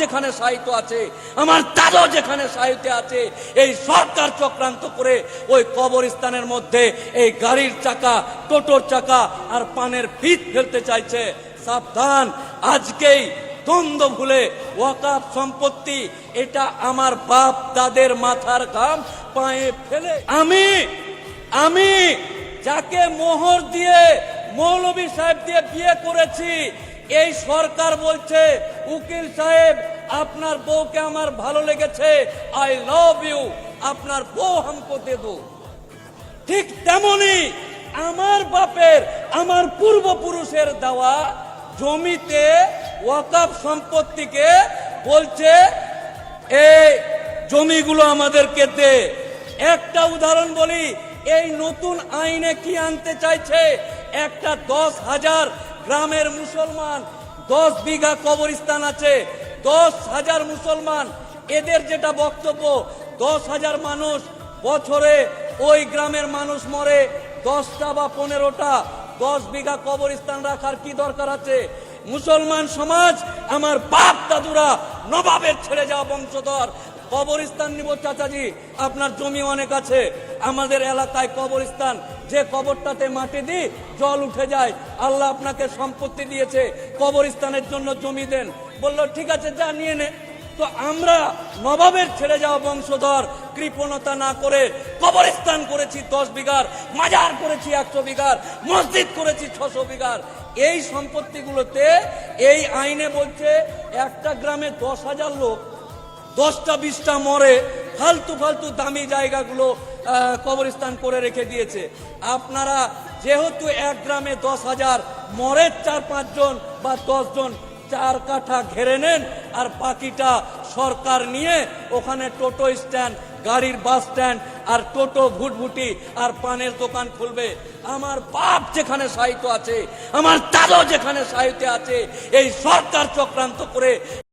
যেখানে সাহিত্য আছে, আমার দাদা যেখানে সাহিত্যে আছে, এই সরকার চক্রান্ত করে ওই কবরস্থানের মধ্যে এই গাড়ির চাকা, টোটোর চাকা আর পানের ফিত ফেলতে চাইছে। সাবধান, আজকেই দ্বন্দ্ব ভুলে ওয়াকাফ সম্পত্তি, এটা আমার বাপ দাদের মাথার ঘাম পায়ে ফেলে। আমি আমি যাকে মোহর দিয়ে মৌলবী সাহেব দিয়ে বিয়ে করেছি এই সরকার বলছে, উকিল সাহেব, আপনার বউকে আমার ভালো লেগেছে আই লাভ ইউ আপনার বউ হামকো দে ঠিক তেমনি আমার বাপের, আমার পূর্বপুরুষের দেওয়া জমিতে ওয়াকাফ সম্পত্তিকে বলছে এই জমিগুলো আমাদেরকে দে। একটা উদাহরণ বলি, এই নতুন আইনে কি আনতে চাইছে? একটা দশ হাজার গ্রামের মুসলমান, দশ বিঘা কবরস্থান আছে, দশ হাজার মুসলমান। এদের যেটা বক্তব্য, দশ হাজার মানুষ বছরে ওই গ্রামের মানুষ মরে, দশটা বা পনেরোটা, দশ বিঘা কবরস্থান রাখার কি দরকার আছে? মুসলমান সমাজ আমার বাপ দাদুরা নবাবের ছেড়ে যাওয়া বংশধর। কবরস্থান নিব চাচাজি। আপনার জমি অনেক আছে। আমাদের এলাকায় কবরস্থান। যে কবরটাতে মাটি দিই, জল উঠে যায়। আল্লাহ আপনাকে সম্পত্তি দিয়েছে। কবরস্থানের জন্য জমি দেন। বলল, ঠিক আছে, যা, নিয়ে নে। তো আমরা নবাবের ছেড়ে যাওয়া বংশধর, কৃপণতা না করে কবরস্থান করেছি দশ বিঘার, মাজার করেছি একশো বিঘার, মসজিদ করেছি ছশো বিঘার। এই সম্পত্তিগুলোতে এই আইনে বলছে, একটা গ্রামে দশ হাজার লোক দশটা, বিশটা মরে ফালতু ফালতু দামি জায়গাগুলো কবরস্থান করে রেখে দিয়েছে। আপনারা যেহেতু এক গ্রামে দশ হাজার মরে চার, পাঁচজন বা দশজন চার কাঠা ঘেরে নেন আর বাকিটা সরকার নিয়ে ওখানে টোটো স্ট্যান্ড, গাড়ির বাস স্ট্যান্ড আর টোটো ভুটভুটি আর পানের দোকান খুলবে। আমার বাপ যেখানে সাহিত্য আছে, আমার দাদা যেখানে সাহিত্য আছে, এই সরকার চক্রান্ত করে